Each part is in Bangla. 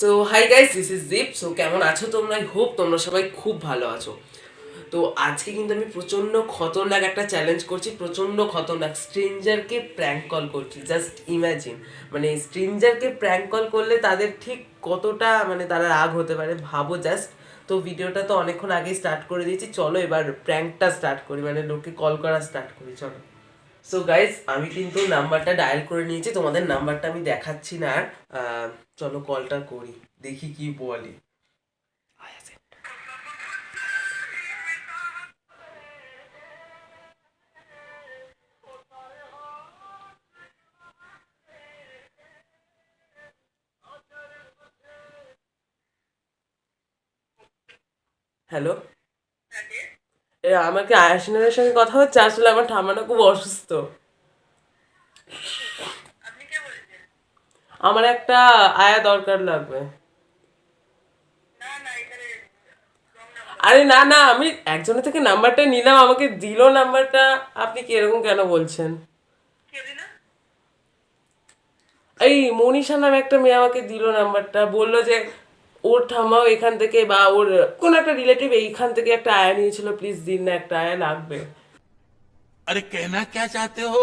So hi guys this is Zip so কেমন আছো তোমরা? হোপ তোমরা সবাই খুব ভালো আছো। তো, আজকে কিন্তু আমি প্রচণ্ড খতরনাক একটা চ্যালেঞ্জ করছি। প্রচণ্ড খতরনাক। স্ট্রেঞ্জারকে প্র্যাঙ্ক কল করছি। জাস্ট ইম্যাজিন মানে স্ট্রেঞ্জারকে প্র্যাঙ্ক কল করলে তাদের ঠিক কতটা মানে তারা রাগ হতে পারে, ভাবো জাস্ট তো, ভিডিওটা তো অনেকক্ষণ আগেই স্টার্ট করে দিয়েছি। চলো এবার প্র্যাঙ্কটা স্টার্ট করি। মানে লোককে কল করা স্টার্ট করি। চলো। সো গাইজ আমি কিন্তু নাম্বারটা ডায়াল করে নিয়েছি, তোমাদের নাম্বারটা আমি দেখাচ্ছি না আর চলো কলটা করি, দেখি কি বলে। হ্যালো আমাকে আয়াসিনের সঙ্গে কথা হচ্ছে? আসলে আমার ঠাম্মাটা খুব অসুস্থ। আমার একটা আয়া দরকার লাগবে। আরে না না আমি একজনের থেকে নাম্বারটা নিলাম আমাকে দিল নাম্বারটা। আপনি কি এরকম কেন বলছেন? এই মনীষা নামে একটা মেয়ে আমাকে দিল নাম্বারটা বলল যে ওর ঠাম্মাও এখান থেকে বা ওর কোন একটা রিলেটিভ এইখান থেকে একটা আয়া নিয়েছিল প্লিজ দিন না একটা আয়া লাগবে। আরে কেনা কে চাতে হো?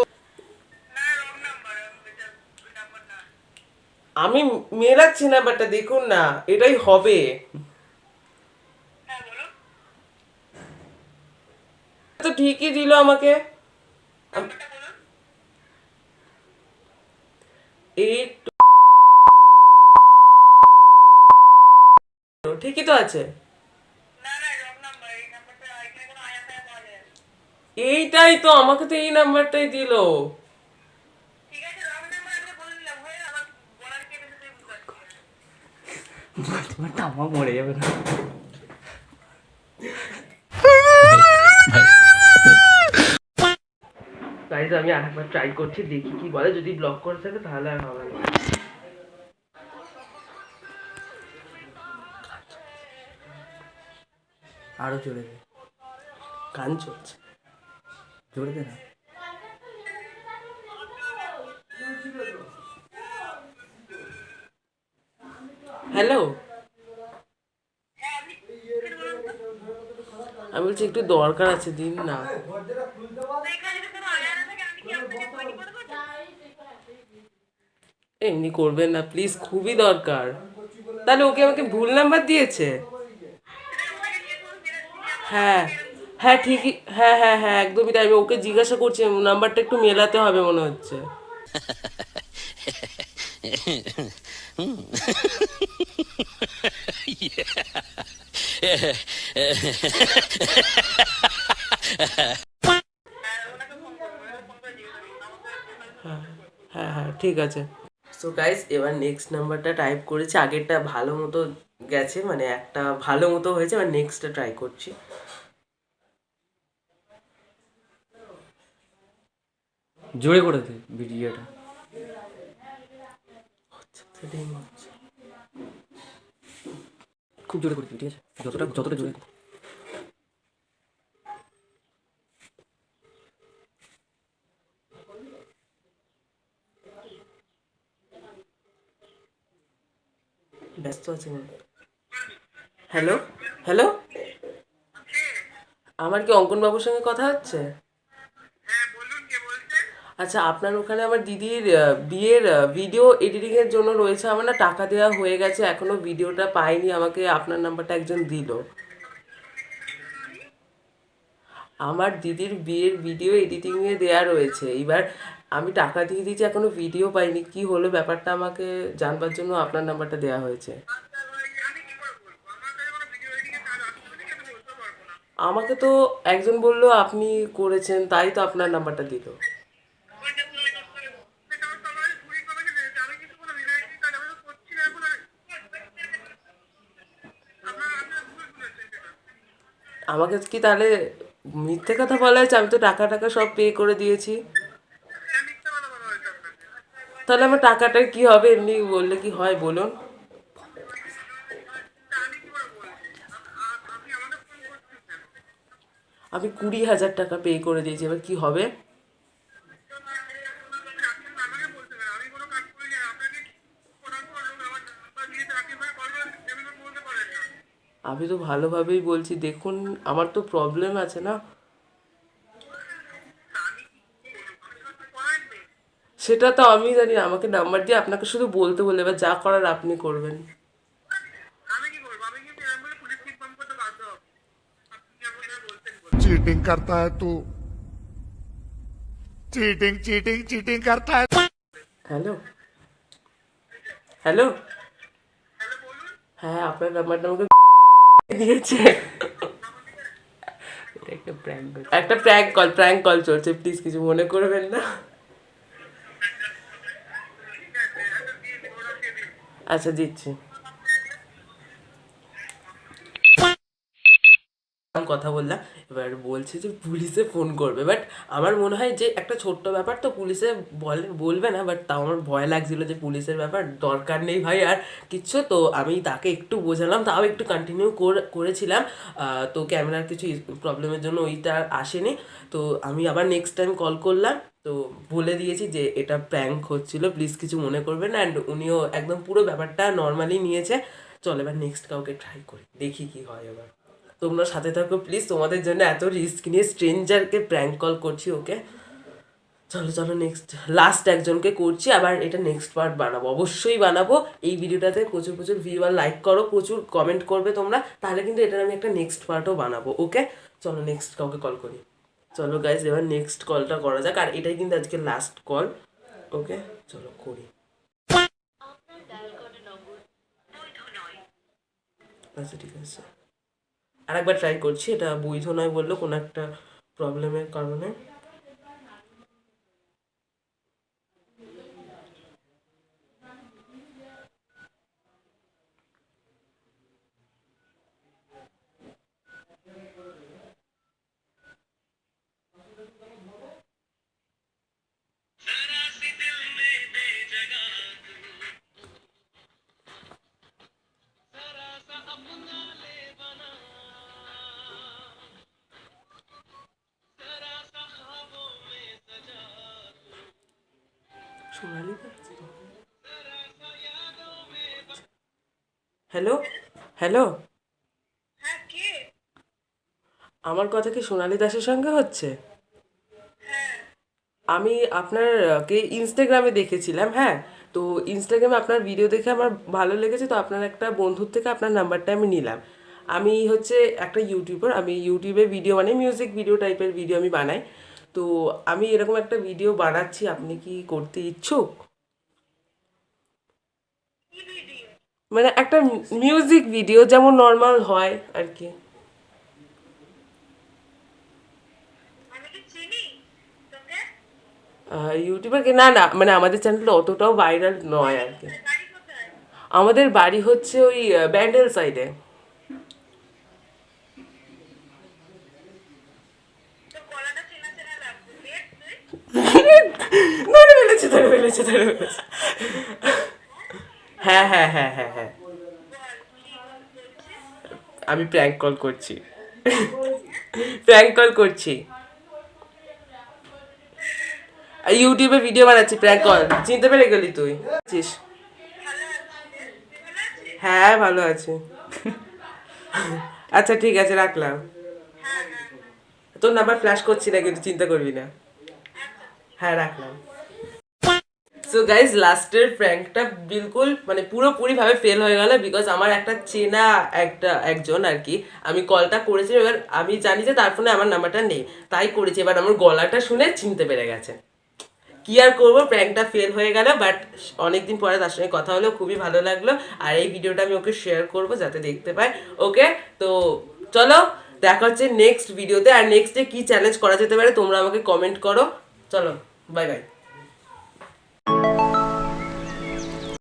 আমি মেলাচ্ছি না বাট দেখুন না এটাই হবে। তো ঠিকই দিল আমাকে। এইট ঠিকই তো আছে। এইটাই তো আমাকে তো এই নাম্বারটাই দিলো। তোমার মরে যাবে না। গাইজ আমি আরেকবার ট্রাই করছি দেখি কি বলে যদি ব্লক করে থাকে তাহলে আর হবে না। আরও জোরে দে। গান চলছে। জোরে দে না। হ্যালো। আমি বলছি, একটু দরকার আছে, দিন না। এমনি করবেন না প্লিজ খুবই দরকার। তাহলে ওকে আমাকে ভুল নাম্বার দিয়েছে? হ্যাঁ হ্যাঁ ঠিকই হ্যাঁ হ্যাঁ হ্যাঁ একদমই তাই। ওকে জিজ্ঞাসা করছি, নাম্বারটা একটু মেলাতে হবে মনে হচ্ছে। হ্যাঁ হ্যাঁ ঠিক আছে। সো গাইস এবার নেক্সট নাম্বারটা টাইপ করেছি। আগেরটা ভালো মতো গেছে মানে একটা ভালো মতো হয়েছে এবার নেক্সটটা ট্রাই করছি। জোরে করে দে ভিডিওটা। খুব জোরে করে ঠিক আছে? যতটা যতটা জোরে ব্যস্ত আছে হ্যালো? হ্যালো? আমার কি অঙ্কন বাবুর সঙ্গে কথা হচ্ছে? আচ্ছা আপনার ওখানে আমার দিদির বিয়ের ভিডিও এডিটিংয়ের জন্য রয়েছে। আমার না টাকা দেওয়া হয়ে গেছে এখনও ভিডিওটা পাইনি। আমাকে আপনার নাম্বারটা একজন দিল। আমার দিদির বিয়ের ভিডিও এডিটিংয়ে দেয়া রয়েছে। এবার আমি টাকা দিয়ে দিয়েছি, এখনও ভিডিও পাইনি। কি হলো ব্যাপারটা আমাকে জানবার জন্য আপনার নাম্বারটা দেওয়া হয়েছে। আমাকে তো একজন বলল, আপনি করেছেন। তাই তো আপনার নাম্বারটা দিল। আমাকে কি তাহলে মিথ্যে কথা বলা হয়েছে? আমি তো টাকা টাকা সব পে করে দিয়েছি। তাহলে আমার টাকাটার কি হবে? এমনি বললে কি হয় বলুন। আমি কুড়ি হাজার টাকা পে করে দিয়েছি, এবার কি হবে? আমি তো ভালোভাবেই বলছি, দেখুন, আমার তো প্রবলেম আছে না। সেটা তো আমি জানি না আমাকে নাম্বার দিয়ে আপনাকে শুধু বলতে বলে এবার যা করার আপনি করবেন चीटिंग करता है तू चीटिंग चीटिंग चीटिंग करता है হ্যালো হ্যালো হ্যাঁ আপনার নাম্বারটা আমাকে দিয়েছে এটা একটা প্র্যাঙ্ক একটা প্র্যাঙ্ক কল প্র্যাঙ্ক কল চলছে প্লিজ কিছু মনে করবেন না আচ্ছা দিচ্ছি। কথা বললাম, এবার বলছে যে পুলিশে ফোন করবে। বাট আমার মনে হয় যে একটা ছোট্ট ব্যাপার তো পুলিশে বলে, বলবে না বাট তাও আমার ভয় লাগছিল যে পুলিশের ব্যাপার দরকার নেই ভাই আর কিচ্ছু। তো আমি তাকে একটু বোঝালাম, তাও একটু কন্টিনিউ করেছিলাম। তো ক্যামেরার কিছু প্রবলেমের জন্য ওইটা আসেনি। তো আমি আবার নেক্সট টাইম কল করলাম। তো বলে দিয়েছি যে এটা প্র্যাঙ্ক হচ্ছিল প্লিজ কিছু মনে করবেন না। অ্যান্ড উনিও একদম পুরো ব্যাপারটা নর্মালি নিয়েছে। চল এবার নেক্সট কাউকে ট্রাই করি, দেখি কি হয় এবার তোমরা সাথে থাকো প্লিজ তোমাদের জন্য এত রিস্ক নিয়ে স্ট্রেঞ্জারকে প্র্যাঙ্ক কল করছি ওকে চলো চলো নেক্সট লাস্ট একজনকে করছি আবার এটা নেক্সট পার্ট বানাবো। অবশ্যই বানাবো। এই ভিডিওটাতে প্রচুর প্রচুর ভিউ আর লাইক করো প্রচুর কমেন্ট করবে তোমরা তাহলে কিন্তু এটার আমি একটা নেক্সট পার্টও বানাবো ওকে চলো নেক্সট কাউকে কল করি। চলো গাইজ এবার নেক্সট কলটা করা যাক আর এটাই কিন্তু আজকে লাস্ট কল ওকে চলো করি। আচ্ছা ঠিক আছে। আরেকবার ট্রাই করছি এটা বৈধ নয় বলল কোনো একটা প্রবলেমের কারণে। Sonali hello hello. আমার কথা কি সোনালি দাসের সঙ্গে হচ্ছে? আমি আপনার কে ইনস্টাগ্রামে দেখেছিলাম হ্যাঁ? তো ইনস্টাগ্রামে আপনার ভিডিও দেখে আমার ভালো লেগেছে তো আপনার একটা বন্ধুর থেকে আপনার নাম্বারটা আমি নিলাম। আমি হচ্ছে একটা ইউটিউবার আমি ইউটিউবে ভিডিও বানাই মিউজিক ভিডিও টাইপের ভিডিও আমি বানাই। তো আমি এরকম একটা ভিডিও বানাচ্ছি, আপনি কি করতে ইচ্ছুক? মানে একটা মিউজিক ভিডিও যেমন নর্মাল হয় আর কি। ইউটিউবারকে না না মানে আমাদের চ্যানেলটা অতটাও ভাইরাল নয় আর কি। আমাদের বাড়ি হচ্ছে ওই ব্যান্ডেল সাইডে ধরে ফেলেছে ধরে ফেলেছে হ্যাঁ হ্যাঁ হ্যাঁ হ্যাঁ হ্যাঁ। আমি প্র্যাঙ্ক কল করছি। প্র্যাঙ্ক কল করছি। ইউটিউবে ভিডিও বানাচ্ছি প্র্যাঙ্ক কল চিনতে পেরে গেলি তুই। আছিস? হ্যাঁ ভালো আছি। আচ্ছা ঠিক আছে, রাখলাম। তোর নাম্বার ফ্ল্যাশ করছি না, কিন্তু চিন্তা করবি না। হ্যাঁ রাখলাম। সো গাইজ লাস্টের প্র্যাঙ্কটা বিলকুল মানে পুরোপুরি ভাবে ফেল হয়ে গেল বিকজ আমার একটা চেনা একটা একজন আর কি, আমি কলটা করেছি, এবার আমি জানি যে তার ফোনে আমার নাম্বারটা নেই। তাই করেছি, এবার আমার গলাটা শুনে চিনতে পেরে গেছে। কি আর করব প্র্যাঙ্কটা ফেল হয়ে গেল বাট অনেকদিন পরে তার সঙ্গে কথা হলো, খুবই ভালো লাগল। আর এই ভিডিওটা আমি ওকে শেয়ার করব যাতে দেখতে পায়। ওকে তো চলো, দেখা হচ্ছে নেক্সট ভিডিওতে আর নেক্সট নেক্সটে কি চ্যালেঞ্জ করা যেতে পারে, তোমরা আমাকে কমেন্ট করো। चलो बाय बाय